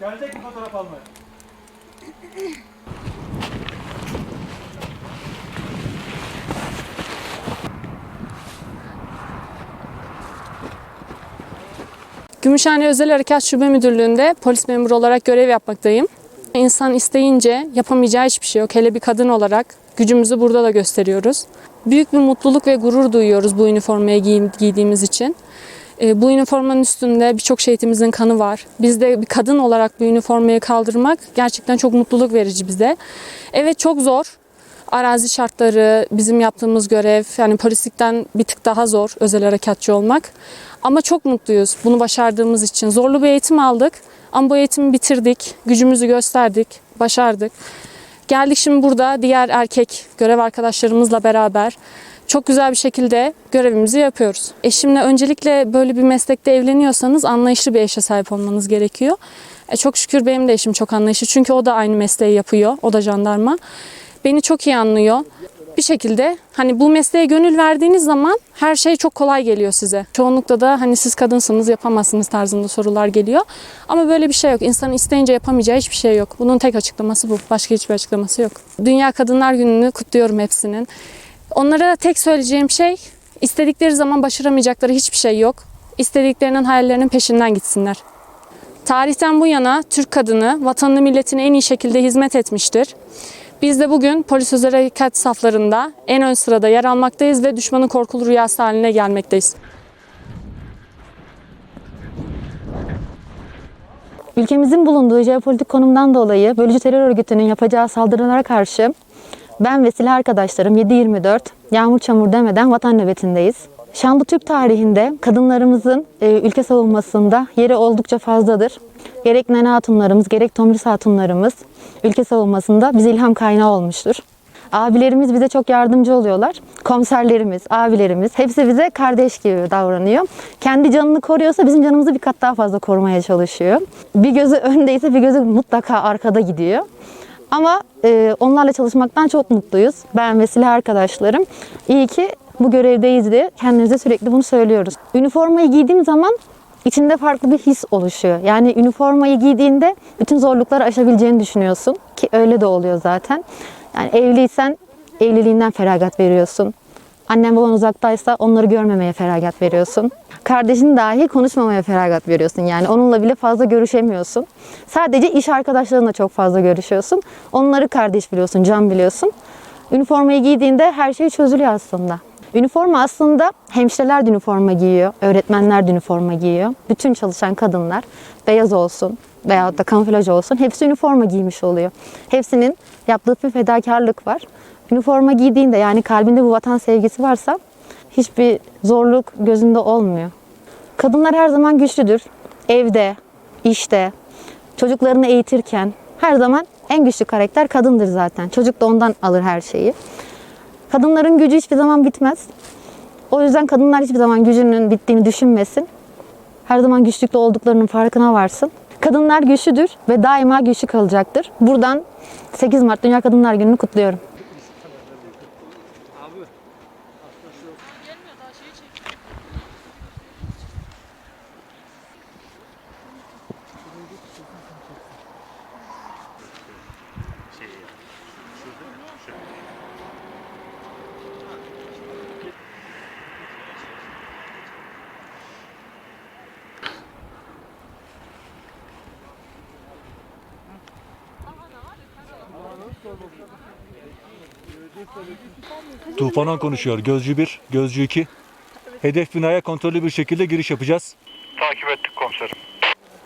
Gelecek mi fotoğraf almaya? Gümüşhane Özel Harekat Şube Müdürlüğü'nde polis memuru olarak görev yapmaktayım. İnsan isteyince yapamayacağı hiçbir şey yok. Hele bir kadın olarak gücümüzü burada da gösteriyoruz. Büyük bir mutluluk ve gurur duyuyoruz bu üniformayı giy- giydiğimiz için. E, bu üniformanın üstünde birçok şehitimizin kanı var. Biz de bir kadın olarak bu üniformayı kaldırmak gerçekten çok mutluluk verici bize. Evet çok zor. Arazi şartları, bizim yaptığımız görev, yani polislikten bir tık daha zor özel harekatçı olmak. Ama çok mutluyuz bunu başardığımız için. Zorlu bir eğitim aldık ama bu eğitimi bitirdik, gücümüzü gösterdik, başardık. Geldik şimdi burada diğer erkek görev arkadaşlarımızla beraber çok güzel bir şekilde görevimizi yapıyoruz. Eşimle öncelikle böyle bir meslekte evleniyorsanız anlayışlı bir eşe sahip olmanız gerekiyor. E, çok şükür benim de eşim çok anlayışlı çünkü o da aynı mesleği yapıyor, o da jandarma. Beni çok iyi anlıyor. Bir şekilde hani bu mesleğe gönül verdiğiniz zaman her şey çok kolay geliyor size. Çoğunlukla da hani siz kadınsınız yapamazsınız tarzında sorular geliyor. Ama böyle bir şey yok. İnsanın isteyince yapamayacağı hiçbir şey yok. Bunun tek açıklaması bu. Başka hiçbir açıklaması yok. Dünya Kadınlar Günü'nü kutluyorum hepsinin. Onlara tek söyleyeceğim şey istedikleri zaman başaramayacakları hiçbir şey yok. İstediklerinin hayallerinin peşinden gitsinler. Tarihten bu yana Türk kadını vatanını milletine en iyi şekilde hizmet etmiştir. Biz de bugün polis özel harekat saflarında en ön sırada yer almaktayız ve düşmanın korkulu rüyası haline gelmekteyiz. Ülkemizin bulunduğu jeopolitik konumdan dolayı bölücü terör örgütünün yapacağı saldırılara karşı ben ve silah arkadaşlarım 7-24 yağmur çamur demeden vatan nöbetindeyiz. Şanlı Türk tarihinde kadınlarımızın e, ülke savunmasında yeri oldukça fazladır. Gerek nene hatunlarımız, gerek tomris hatunlarımız ülke savunmasında bize ilham kaynağı olmuştur. Abilerimiz bize çok yardımcı oluyorlar. Komiserlerimiz, abilerimiz hepsi bize kardeş gibi davranıyor. Kendi canını koruyorsa bizim canımızı bir kat daha fazla korumaya çalışıyor. Bir gözü öndeyse bir gözü mutlaka arkada gidiyor. Ama e, onlarla çalışmaktan çok mutluyuz. Ben ve silah arkadaşlarım. İyi ki bu görevdeyiz diye kendimize sürekli bunu söylüyoruz. Üniformayı giydiğim zaman içinde farklı bir his oluşuyor. Yani üniformayı giydiğinde bütün zorlukları aşabileceğini düşünüyorsun. Ki öyle de oluyor zaten. Yani evliysen evliliğinden feragat veriyorsun. Annen baban uzaktaysa onları görmemeye feragat veriyorsun. Kardeşin dahi konuşmamaya feragat veriyorsun. Yani onunla bile fazla görüşemiyorsun. Sadece iş arkadaşlarınla çok fazla görüşüyorsun. Onları kardeş biliyorsun, can biliyorsun. Üniformayı giydiğinde her şey çözülüyor aslında. Üniforma aslında hemşireler de üniforma giyiyor, öğretmenler de üniforma giyiyor. Bütün çalışan kadınlar beyaz olsun veya da kamuflaj olsun hepsi üniforma giymiş oluyor. Hepsinin yaptığı bir fedakarlık var. Üniforma giydiğinde yani kalbinde bu vatan sevgisi varsa hiçbir zorluk gözünde olmuyor. Kadınlar her zaman güçlüdür. Evde, işte, çocuklarını eğitirken her zaman en güçlü karakter kadındır zaten. Çocuk da ondan alır her şeyi. Kadınların gücü hiçbir zaman bitmez. O yüzden kadınlar hiçbir zaman gücünün bittiğini düşünmesin. Her zaman güçlükte olduklarının farkına varsın. Kadınlar güçlüdür ve daima güçlü kalacaktır. Buradan 8 Mart Dünya Kadınlar Günü'nü kutluyorum. 啊，也没有啥心。Tufanan konuşuyor. Gözcü 1, gözcü 2. Hedef binaya kontrollü bir şekilde giriş yapacağız.